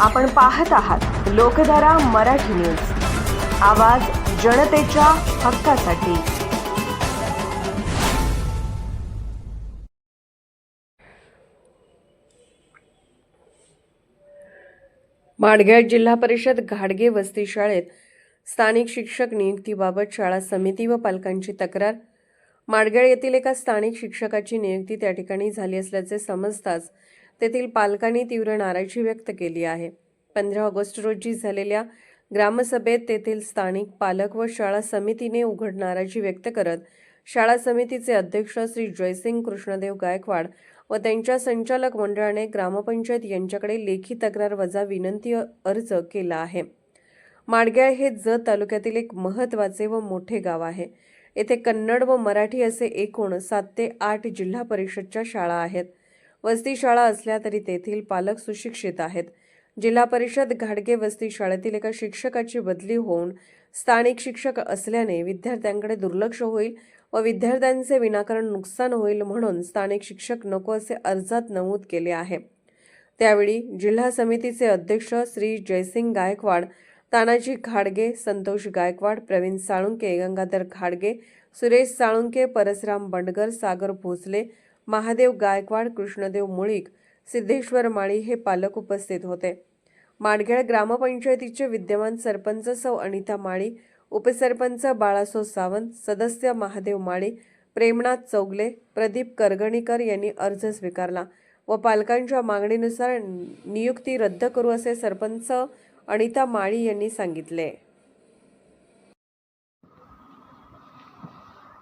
आपण पाहत आहात लोकधारा मराठी न्यूज. आवाज जनतेच्या हक्कासाठी. माडगेळ जिल्हा परिषद घाडगे वस्ती शाळेत स्थानिक शिक्षक नियुक्तीबाबत शाळा समिती व पालकांची तक्रार. माडगेळ येथील एका स्थानिक शिक्षकाची नियुक्ती त्या ठिकाणी झाली असल्याचे समजताच तेथील पालकांनी तीव्र नाराजी व्यक्त केली आहे. पंधरा ऑगस्ट रोजी झालेल्या ग्रामसभेत तेथील स्थानिक पालक व शाळा समितीने उघड नाराजी व्यक्त करत शाळा समितीचे अध्यक्ष श्री जयसिंग कृष्णदेव गायकवाड व त्यांच्या संचालक मंडळाने ग्रामपंचायत यांच्याकडे लेखी तक्रार वजा विनंती अर्ज केला आहे. माडग्याळ हे जत तालुक्यातील एक महत्त्वाचे व मोठे गाव आहे. येथे कन्नड व मराठी असे एकूण सात ते आठ जिल्हा परिषदच्या शाळा आहेत. वस्ती शाळा असल्या तरी तेथील पालक सुशिक्षित आहेत. जिल्हा परिषद घाडगे वस्ती शाळेतील एका शिक्षकाची बदली होऊन स्थानिक शिक्षक असल्याने विद्यार्थ्यांकडे दुर्लक्ष होईल व विद्यार्थ्यांचे विनाकारण नुकसान होईल म्हणून स्थानिक शिक्षक नको असे अर्जात नमूद केले आहे. त्यावेळी जिल्हा समितीचे अध्यक्ष श्री जयसिंग गायकवाड तानाजी खाडगे संतोष गायकवाड प्रवीण साळुंके गंगाधर खाडगे सुरेश साळुंके परसराम बंडगर सागर भोसले महादेव गायकवाड कृष्णदेव मुळीक सिद्धेश्वर माळी हे पालक उपस्थित होते. माडघेळ ग्रामपंचायतीचे विद्यमान सरपंच सौ अनिता माळी उपसरपंच बाळासो सावंत सदस्य महादेव माळी प्रेमनाथ चौगले प्रदीप करगणीकर यांनी अर्ज स्वीकारला व पालकांच्या मागणीनुसार नियुक्ती रद्द करू असे सरपंच अनिता माळी यांनी सांगितले.